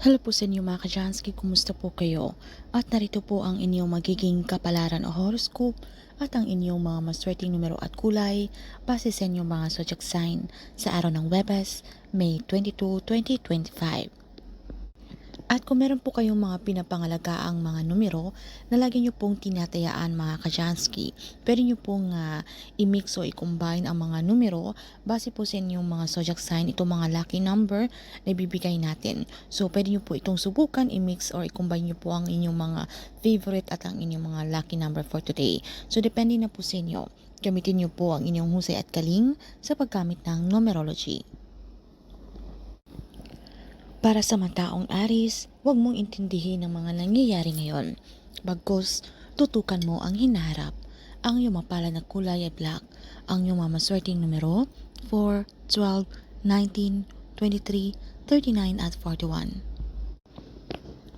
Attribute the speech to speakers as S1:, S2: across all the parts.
S1: Hello po sa inyo mga kajansky, kumusta po kayo? At narito po ang inyong magiging kapalaran o horoscope at ang inyong mga maswerteng numero at kulay base sa inyong mga zodiac sign sa araw ng Webes, May 22, 2025. At kung meron po kayong mga pinapangalagaang mga numero na lagi nyo pong tinatayaan mga kajansky, pwede nyo pong ah, i-mix o i-combine ang mga numero base po sa inyong mga zodiac sign, itong mga lucky number na ibibigay natin. So, pwede nyo po itong subukan, i-mix or i-combine nyo po ang inyong mga favorite at ang inyong mga lucky number for today. So, depende na po sa inyo. Gamitin nyo po ang inyong husay at kaling sa paggamit ng numerology. Para sa mataong Aris, huwag mong intindihin ang mga nangyayari ngayon. Bagkus, tutukan mo ang hinaharap. Ang iyong mapala na kulay ay black. Ang iyong mamaswerteng numero, 4, 12, 19, 23, 39 at 41.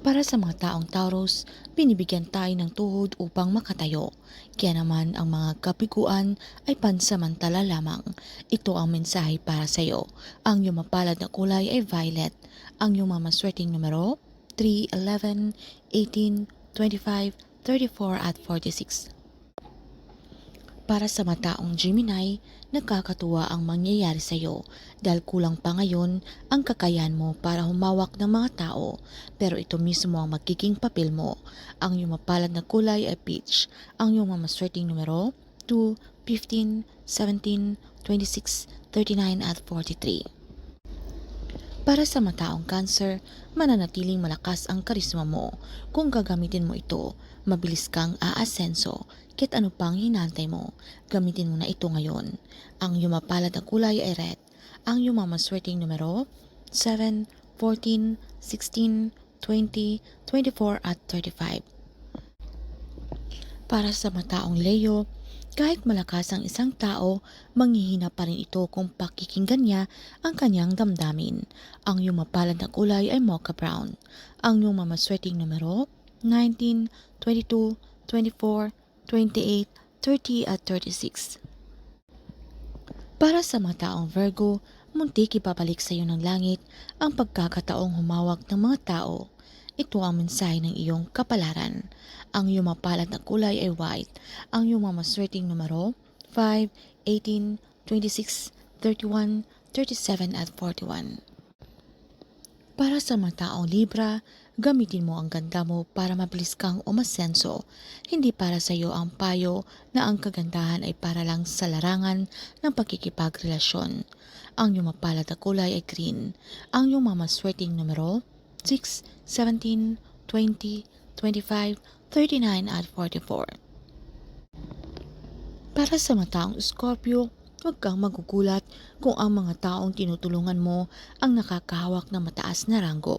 S1: Para sa mga taong Taurus, binibigyan tayo ng tuhod upang makatayo. Kaya naman ang mga kapiguan ay pansamantala lamang. Ito ang mensahe para sa iyo. Ang iyong mapalad na kulay ay violet. Ang iyong mamaswerteng numero, 3, 11, 18, 25, 34 at 46. Para sa mataong Gemini, nagkakatuwa ang mangyayari sa iyo dahil kulang pa ngayon ang kakayahan mo para humawak ng mga tao pero ito mismo ang magiging papel mo. Ang iyong mapalad na kulay ay peach. Ang iyong mamaswerteng numero 2, 15, 17, 26, 39 at 43. Para sa mataong cancer, mananatiling malakas ang karisma mo. Kung gagamitin mo ito, mabilis kang aasenso. Kahit ano pang hinantay mo, gamitin mo na ito ngayon. Ang iyong mapalad na kulay ay red. Ang iyong mamaswerteng numero, 7, 14, 16, 20, 24 at 35. Para sa mataong Leo, kahit malakas ang isang tao, manghihina pa rin ito kung pakikinggan niya ang kanyang damdamin. Ang iyong mapalad na kulay ay mocha brown. Ang iyong mamaswerteng numero, 19, 22, 24, 28, 30 at 36. Para sa mga taong Virgo, muntik ipapalik sa iyo ng langit ang pagkakataong humawak ng mga tao. Ito ang mensahe ng iyong kapalaran. Ang iyong mapalad na kulay ay white. Ang iyong mamaswerteng numero, 5, 18, 26, 31, 37 at 41. Para sa mga taong Libra, gamitin mo ang ganda mo para mabilis kang umasenso. Hindi para sa iyo ang payo na ang kagandahan ay para lang sa larangan ng pagkikipagrelasyon. Ang iyong mapalad na kulay ay green. Ang iyong mamaswerteng numero, 6, 17, 20, 25, 39 at 44. Para sa mataong Scorpio, huwag kang magugulat kung ang mga taong tinutulungan mo ang nakakahawak ng mataas na ranggo.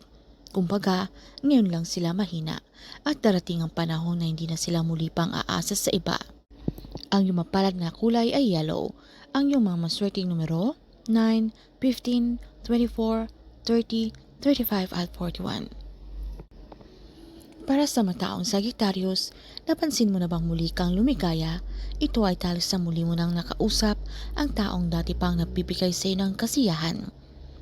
S1: Kumbaga, ngayon lang sila mahina at darating ang panahon na hindi na sila muli pang aasa sa iba. Ang iyong mapalad na kulay ay yellow. Ang iyong mga maswerteng numero, 9, 15, 24, 30, 35 at 41. Para sa mataong Sagittarius, napansin mo na bang muli kang lumigaya? Ito ay dahil sa muli mo nang nakausap ang taong dati pang nagbibigay sa iyo ng kasiyahan.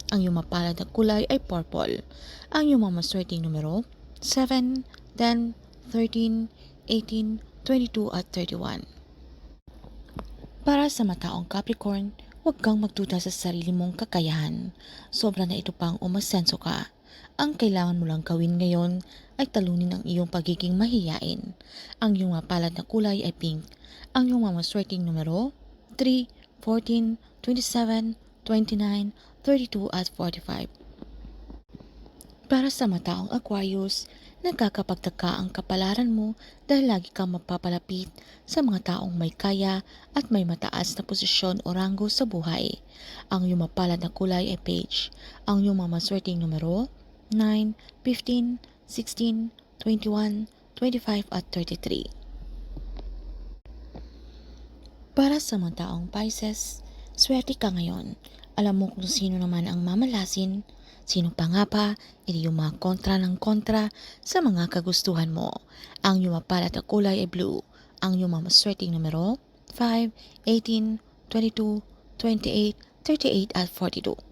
S1: Ang iyong mapalad na kulay ay purple. Ang iyong mamaswerteng numero, 7, 10, 13, 18, 22 at 31. Para sa mataong Capricorn, huwag kang magduda sa sarili mong kakayahan. Sobra na ito pang umasenso ka. Ang kailangan mo lang gawin ngayon ay talunin ang iyong pagiging mahiyain. Ang iyong mapalad na kulay ay pink. Ang iyong mamaswerteng numero, 3, 14, 27, 29, 32 at 45. Para sa mataong Aquarius, nagkakapagtaka ang kapalaran mo dahil lagi kang mapapalapit sa mga taong may kaya at may mataas na posisyon o ranggo sa buhay. Ang iyong mapalad na kulay ay beige. Ang iyong mamaswerteng numero, 9, 15, 16, 21, 25 at 33. Para sa mga taong Pisces, swerte ka ngayon. Alam mo kung sino naman ang mamalasin, sino pa nga pa, hindi yung mga kontra ng kontra sa mga kagustuhan mo. Ang iyong mapalat na kulay ay blue. Ang iyong mamaswerteng numero, 5, 18, 22, 28, 38 at 42.